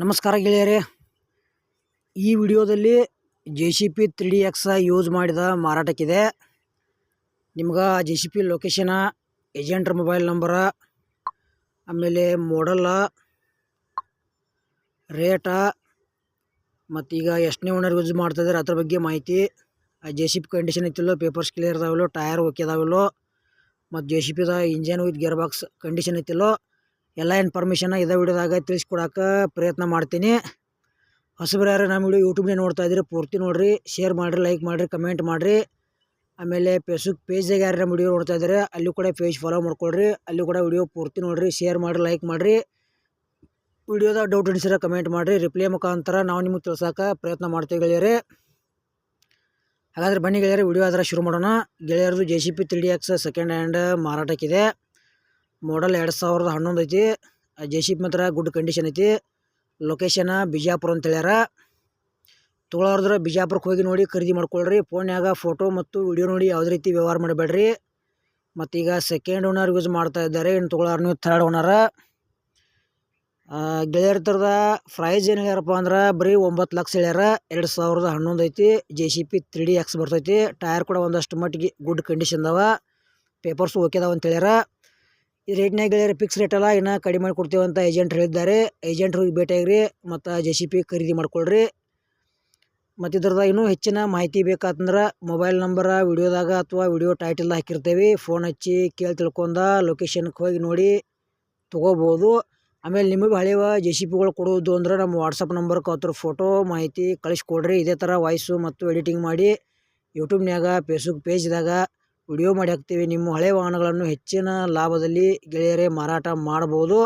ನಮಸ್ಕಾರ ಗೆಳೆಯರೇ. ಈ ವಿಡಿಯೋದಲ್ಲಿ J C B three D X use ಮಾಡಿದ ಮಾರಾಟಕ್ಕಿದೆ. ನಿಮ್ಗೆ ಜೆ ಸಿ ಪಿ ಲೊಕೇಶನ ಏಜೆಂಟ್ರ ಮೊಬೈಲ್ ನಂಬರ ಆಮೇಲೆ ಮಾಡಲ್ಲ ರೇಟ ಮತ್ತೀಗ ಎಷ್ಟನೇ ಓನರ್ ಯೂಸ್ ಮಾಡ್ತಾಯಿದ್ದಾರೆ ಅದ್ರ ಬಗ್ಗೆ ಮಾಹಿತಿ ಜೆ ಸಿ ಪಿ ಕಂಡೀಷನ್ ಇತ್ತಿಲ್ಲೋ ಪೇಪರ್ಸ್ ಕ್ಲಿಯರ್ ಇದಾವಲ್ಲೋ ಟಯರ್ ಓಕೆ ಇದಾವಲ್ಲೋ, ಮತ್ತು J C ಪಿದ engine with gear box condition ಐತಿಲ್ಲೋ ಎಲ್ಲ ಇನ್ಫಾರ್ಮೇಷನ್ ಇದೇ ವಿಡಿಯೋದಾಗ ತಿಳಿಸ್ಕೊಡಕ್ಕೆ ಪ್ರಯತ್ನ ಮಾಡ್ತೀನಿ. ಹೊಸಬ್ರು ಯಾರು ನಮ್ಮ ವಿಡಿಯೋ ಯೂಟ್ಯೂಬ್ನೇ ನೋಡ್ತಾ ಇದ್ದೀರಿ, ಪೂರ್ತಿ ನೋಡಿರಿ ಶೇರ್ ಮಾಡಿರಿ ಲೈಕ್ ಮಾಡಿರಿ ಕಮೆಂಟ್ ಮಾಡಿರಿ. ಆಮೇಲೆ ಫೇಸ್ಬುಕ್ ಪೇಜ್ದಾಗ ಯಾರು ನಮ್ಮ ವಿಡಿಯೋ ನೋಡ್ತಾ ಇದ್ದಾರೆ, ಅಲ್ಲಿ ಕೂಡ ಪೇಜ್ ಫಾಲೋ ಮಾಡ್ಕೊಳ್ರಿ, ಅಲ್ಲಿ ಕೂಡ ವಿಡಿಯೋ ಪೂರ್ತಿ ನೋಡಿರಿ ಶೇರ್ ಮಾಡಿರಿ ಲೈಕ್ ಮಾಡಿರಿ. ವಿಡಿಯೋದಾಗ ಡೌಟ್ ಅನಿಸಿರ ಕಮೆಂಟ್ ಮಾಡಿರಿ ರಿಪ್ಲೈ ಮುಖಾಂತರ ನಾವು ನಿಮಗೆ ತಿಳ್ಸೋಕೆ ಪ್ರಯತ್ನ ಮಾಡ್ತೀವಿ ಗೆಳೆಯರೇ. ಹಾಗಾದ್ರೆ ಬನ್ನಿ ಗೆಳೆಯರೆ, ವಿಡಿಯೋ ಆದರೆ ಶುರು ಮಾಡೋಣ. ಗೆಳೆಯರದು J C B three D X second hand ಮಾರಾಟಕ್ಕಿದೆ. Model ಎರಡು ಸಾವಿರದ ಹನ್ನೊಂದು ಐತಿ. ಜೆ ಸಿ ಮಾತ್ರ ಗುಡ್ ಕಂಡೀಷನ್ ಐತಿ. ಲೊಕೇಶನ ಬಿಜಾಪುರ ಅಂತ ಹೇಳ್ಯಾರ. ತೊಗೊಳಾರ್ದ್ರೆ ಬಿಜಾಪುರಕ್ಕೆ ಹೋಗಿ ನೋಡಿ ಖರೀದಿ ಮಾಡ್ಕೊಳ್ರಿ. ಫೋನ್ಯಾಗ ಫೋಟೋ ಮತ್ತು ವಿಡಿಯೋ ನೋಡಿ ಯಾವುದೇ ರೀತಿ ವ್ಯವಹಾರ ಮಾಡಬೇಡ್ರಿ. ಮತ್ತೀಗ ಸೆಕೆಂಡ್ ಓನರ್ ಯೂಸ್ ಮಾಡ್ತಾ ಇದ್ದಾರೆ. ಇನ್ನು ತೊಗೊಳಾರ ನೀವು ಥರ್ಡ್ ಓನರ ಗೆಳೆಯರ ಥರದ ಪ್ರೈಸ್ ಏನು ಹೇಳ್ಯಾರಪ್ಪ ಅಂದ್ರೆ ಬರೀ ಒಂಬತ್ತು ಲಕ್ಷ ಹೇಳ್ಯಾರ. ಎರಡು ಸಾವಿರದ ಹನ್ನೊಂದು ಐತಿ. J C B three D X ಬರ್ತೈತಿ. ಟೈರ್ ಕೂಡ ಒಂದಷ್ಟು ಮಟ್ಟಿಗೆ ಗುಡ್ ಕಂಡೀಷನ್ ಅದಾವ. ಪೇಪರ್ಸು ಓಕೆ ಅದಾವ ಅಂತ ಹೇಳ್ಯಾರ. ಈ ರೇಟ್ನಾಗ ಫಿಕ್ಸ್ ರೇಟ್ ಅಲ್ಲ, ಇನ್ನು ಕಡಿಮೆ ಮಾಡಿ ಕೊಡ್ತೀವಿ ಅಂತ ಏಜೆಂಟ್ ಹೇಳಿದ್ದಾರೆ. ಏಜೆಂಟ್ ಹೋಗಿ ಭೇಟಿಯಾಗ್ರಿ ಮತ್ತು ಜೆ ಸಿ ಪಿ ಖರೀದಿ ಮಾಡ್ಕೊಳ್ರಿ. ಮತ್ತು ಇದ್ರದಾಗ ಇನ್ನೂ ಹೆಚ್ಚಿನ ಮಾಹಿತಿ ಬೇಕಾತಂದ್ರೆ ಮೊಬೈಲ್ ನಂಬರ ವಿಡಿಯೋದಾಗ ಅಥವಾ ವಿಡಿಯೋ ಟೈಟಲ್ ಹಾಕಿರ್ತೇವೆ. ಫೋನ್ ಹಚ್ಚಿ ಕೇಳಿ ತಿಳ್ಕೊಂಡ ಲೊಕೇಶನ್ಗೆ ಹೋಗಿ ನೋಡಿ ತೊಗೋಬೋದು. ಆಮೇಲೆ ನಿಮಗೆ ಹಳೆಯ ಜೆ ಸಿ ಪಿಗಳು ಕೊಡೋದು ಅಂದ್ರೆ ನಮ್ಮ ವಾಟ್ಸಪ್ ನಂಬರ್ಗೆ ಕತ್ರ ಫೋಟೋ ಮಾಹಿತಿ ಕಳಿಸ್ಕೊಡ್ರಿ ಇದೇ ಥರ ವಾಯ್ಸು ಮತ್ತು ಎಡಿಟಿಂಗ್ ಮಾಡಿ ಯೂಟ್ಯೂಬ್ನ್ಯಾಗ ಫೇಸ್ಬುಕ್ ಪೇಜ್ದಾಗ ವಿಡಿಯೋ ಮಾಡಿ ಹಾಕ್ತೀವಿ. ನಿಮ್ಮ ಹಳೆ ವಾಹನಗಳನ್ನು ಹೆಚ್ಚಿನ ಲಾಭದಲ್ಲಿ ಗೆಳೆಯರೇ ಮಾರಾಟ ಮಾಡ್ಬೋದು.